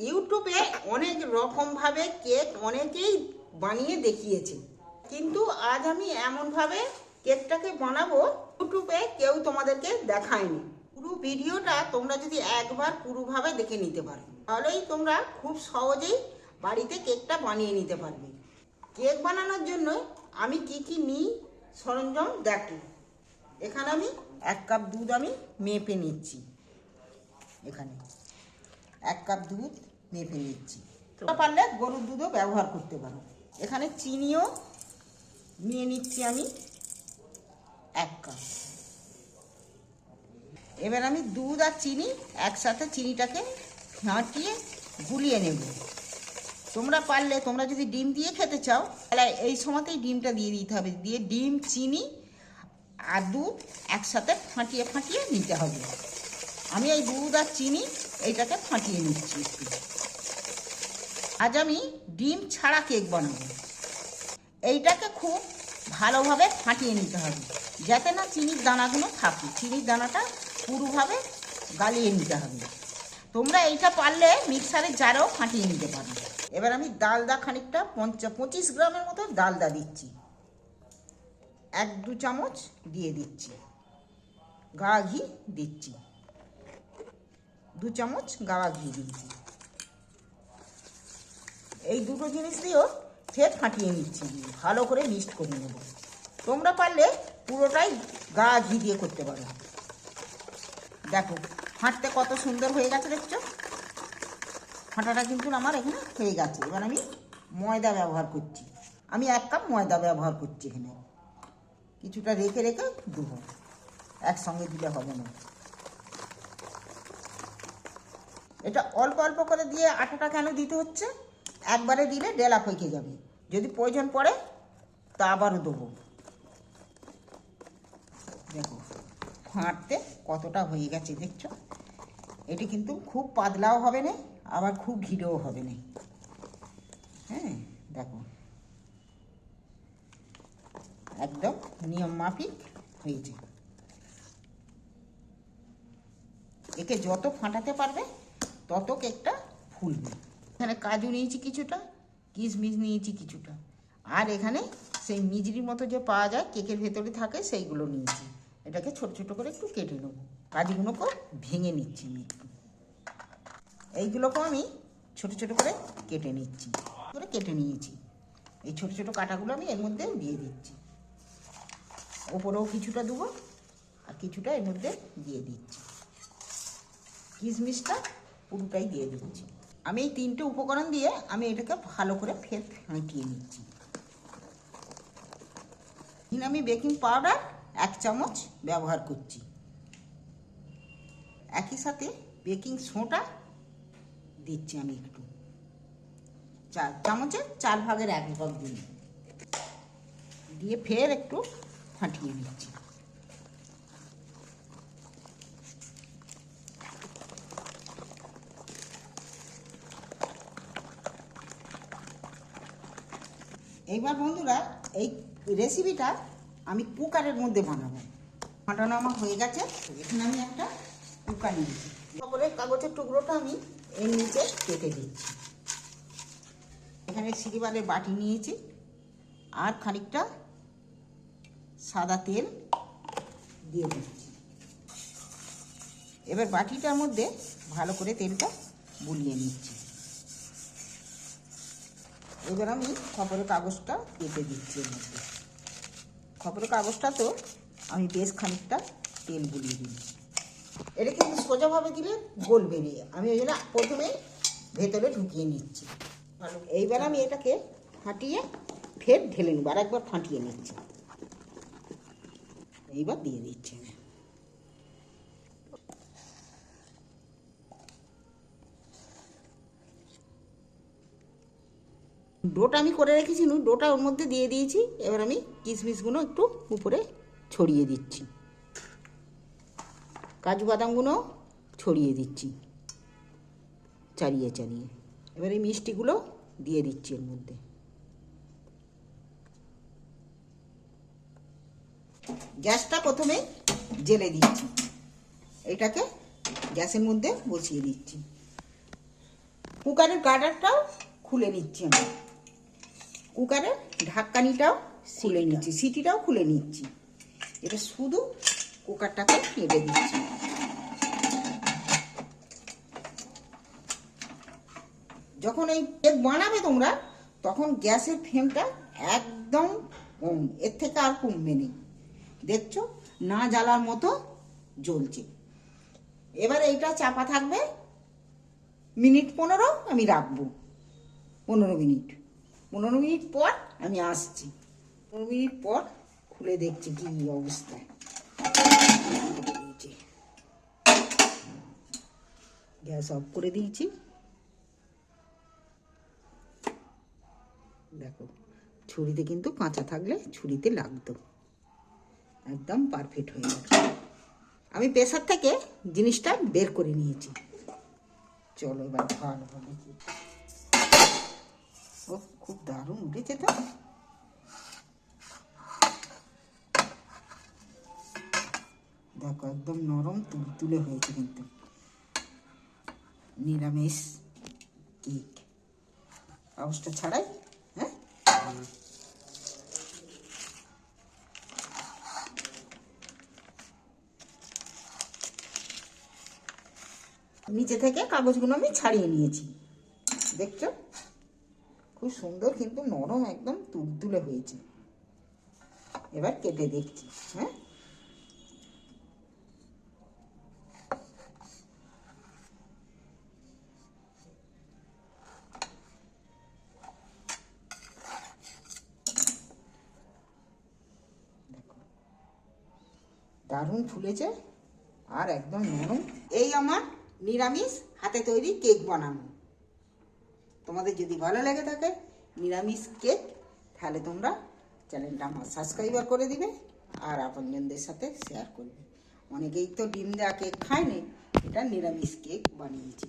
ইউটিউবে অনেক রকমভাবে কেক অনেকেই বানিয়ে দেখিয়েছে। কিন্তু আজ আমি এমনভাবে কেকটাকে বানাবো, ইউটিউবে কেউ তোমাদেরকে দেখায়নি। পুরো ভিডিওটা তোমরা যদি একবার পুরোভাবে দেখে নিতে পারো, তাহলেই তোমরা খুব সহজেই বাড়িতে কেকটা বানিয়ে নিতে পারবে। কেক বানানোর জন্য আমি কি কি নিই সরঞ্জাম দেখো। এখানে আমি এক কাপ দুধ আমি মেপে নিচ্ছি। এখানে এক কাপ দুধ মেপে নিচ্ছি। তোমরা পারলে গরুর দুধও ব্যবহার করতে পারো। এখানে চিনিও নিয়ে নিচ্ছি আমি এক কাপ। এবার আমি দুধ আর চিনি একসাথে চিনিটাকে ফাটিয়ে গুলিয়ে নেব। তোমরা পারলে তোমরা যদি ডিম দিয়ে খেতে চাও তাহলে এই সময়তেই ডিমটা দিয়ে দিতে হবে। দিয়ে ডিম চিনি আর দুধ একসাথে ফাটিয়ে ফাটিয়ে নিতে হবে। আমি এই দুধ আর চিনি এইটাকে ফাটিয়ে নিচ্ছি একটু। আজ আমি ডিম ছাড়া কেক বানাবো। এইটাকে খুব ভালোভাবে ফাটিয়ে নিতে হবে, যাতে না চিনির দানাগুলো থাকে। চিনির দানাটা পুরোভাবে গালিয়ে নিতে হবে। তোমরা এইটা পারলে মিক্সারের জারেও ফাটিয়ে নিতে পারো। এবার আমি ডালদা খানিকটা, পঞ্চা, পঁচিশ গ্রামের মতো ডালদা দিচ্ছি। এক, দু চামচ দিয়ে দিচ্ছি। গা ঘি দিচ্ছি। দু চামচ গাওয়া ঘি দিচ্ছি। এই দুটো জিনিস দিয়েও ফের ফাটিয়ে নিচ্ছি। ভালো করে মিক্সড করে নেব। তোমরা পারলে পুরোটাই গা ঘি দিয়ে করতে পারো। দেখো ফাটতে কত সুন্দর হয়ে গেছে, দেখছ? ফাটাটা কিন্তু আমার এখানে হয়ে গেছে। এবার আমি ময়দা ব্যবহার করছি। আমি এক কাপ ময়দা ব্যবহার করছি এখানে। কিছুটা রেখে রেখে দেবো। একসঙ্গে দিলে হবে না। এটা অল্প অল্প করে দিয়ে আটাটা কেন দিতে হচ্ছে? একবারে দিলে ডেলা ফেঁকে যাবে। যদি প্রয়োজন পড়ে, তা আবারও দেবো। দেখো ফাঁটতে কতটা হয়ে গেছে, দেখছ? এটি কিন্তু খুব পাতলাও হবে না, আবার খুব ঘিরেও হবে না। হ্যাঁ দেখো। একদম নিয়ম মাফিক হয়েছে। একে যত ফাটাতে পারবে তত কেকটা ফুলবে। এখানে কাজু নিয়েছি কিছুটা কিশমিশ নিয়েছি কিছুটা। আর এখানে সেই মিজরির মতো যে পাওয়া যায়, কেকের ভেতরে থাকে সেইগুলো নিয়েছি। এটাকে ছোট ছোট করে একটু কেটে নেব। কাজুগুলোকে ভেঙে নিচ্ছি আমি একটু। এইগুলোকেও আমি ছোট ছোট করে কেটে নিচ্ছি। করে কেটে নিয়েছি। এই ছোট ছোট কাটাগুলো আমি এর মধ্যে দিয়ে দিচ্ছি। ওপরেও কিছুটা দেবো, আর কিছুটা এর মধ্যে দিয়ে দিচ্ছি। কিশমিশটা পুরোটাই দিয়ে দিচ্ছি। আমি এই তিনটে উপকরণ দিয়ে আমি এটাকে ভালো করে ফের ফাটিয়ে নিচ্ছি। আমি বেকিং পাউডার এক চামচ ব্যবহার করছি। একই সাথে বেকিং সোডা দিচ্ছি আমি একটু। চার চামচের চার ভাগের এক ভাগ দিন দিয়ে ফের একটু ফাটিয়ে নিচ্ছি। এইবার বন্ধুরা, এই রেসিপিটা আমি কুকারের মধ্যে বানাবো। ফাটানো আমার হয়ে গেছে, এখানে আমি একটা কুকার নিয়েছি। তারপরে কাগজের টুকরোটা আমি এর নিচে কেটে দিচ্ছি। এখানে সিরিবারের বাটি নিয়েছি, আর খানিকটা সাদা তেল দিয়ে দিচ্ছি। এবার বাটিটার মধ্যে ভালো করে তেলটা বুলিয়ে নিচ্ছি। এবার আমি খবরের কাগজটা কেটে দিচ্ছি এর মধ্যে। খবরের কাগজটা তো আমি বেশ খানিকটা তেল বুলিয়ে দিই এটা কিন্তু সোজাভাবে দিলে গোল বেরিয়ে আমি ওই জন্য প্রথমে ভেতরে ঢুকিয়ে নিচ্ছি। এইবার আমি এটাকে ফাটিয়ে ফের ঢেলে নেব। আর একবার ফাটিয়ে নিচ্ছি। এইবার দিয়ে দিচ্ছি আমি ডোটা আমি করে রেখেছি, নু, ডোটা ওর মধ্যে দিয়ে দিয়েছি। এবার আমি কিশমিশগুলো একটু উপরে ছড়িয়ে দিচ্ছি। কাজু বাদামগুলো ছড়িয়ে দিচ্ছি। চালিয়ে চালিয়ে এবার এই মিষ্টিগুলো দিয়ে দিচ্ছি এর মধ্যে। গ্যাসটা প্রথমে জেলে দিচ্ছি। এটাকে গ্যাসের মধ্যে বসিয়ে দিচ্ছি। কুকারের গার্ডারটাও খুলে নিচ্ছি আমি। কুকারের ঢাক্কানিটাও খুলে নিচ্ছি, সিটিটাও খুলে নিচ্ছি। এটা শুধু কুকারটাকে কেটে দিচ্ছি। যখন এই কেক বানাবে তোমরা, তখন গ্যাসের ফ্লেমটা একদম কম, এর থেকে আর কমবে নেই। দেখছ? না জ্বালার মতো জ্বলছে। এবার এইটা চাপা থাকবে, মিনিট পনেরো আমি রাখব। পনেরো মিনিট। পনেরো মিনিট পর আমি আসছি। পনেরো মিনিট পর খুলে দেখছি কি অবস্থা। গ্যাস অফ করে দিয়েছি। দেখো, ছুরিতে কিন্তু কাঁচা থাকলে ছুরিতে লাগতো। একদম পারফেক্ট হয়ে গেছে আমি প্রেসার থেকে জিনিসটা বের করে নিয়েছি। চলো এবার ভালো হবে। ও খুব দারুণ উঠেছে তো দেখো, একদম নরম তুলতুলে হয়েছে কিন্তু। নিরামিষ কেক। আওয়াজটা ছাড়াই হ্যাঁ? নিচে থেকে কাগজগুলো আমি ছাড়িয়ে নিয়েছি। দেখছ? খুব সুন্দর কিন্তু নরম একদম তুলতুলে হয়েছে। এবার কেটে দেখছি হ্যাঁ? দারুণ ফুলেছে আর একদম নরম। এই আমার নিরামিষ হাতে তৈরি কেক বানানো। তোমাদের যদি ভালো লেগে থাকে নিরামিষ কেক, তাহলে তোমরা চ্যানেলটা আমার সাবস্ক্রাইবার করে দিবে আর আপনজনদের সাথে শেয়ার করবে। অনেকেই তো ডিম দেওয়া কেক খায়নি, এটা নিরামিষ কেক বানিয়েছি।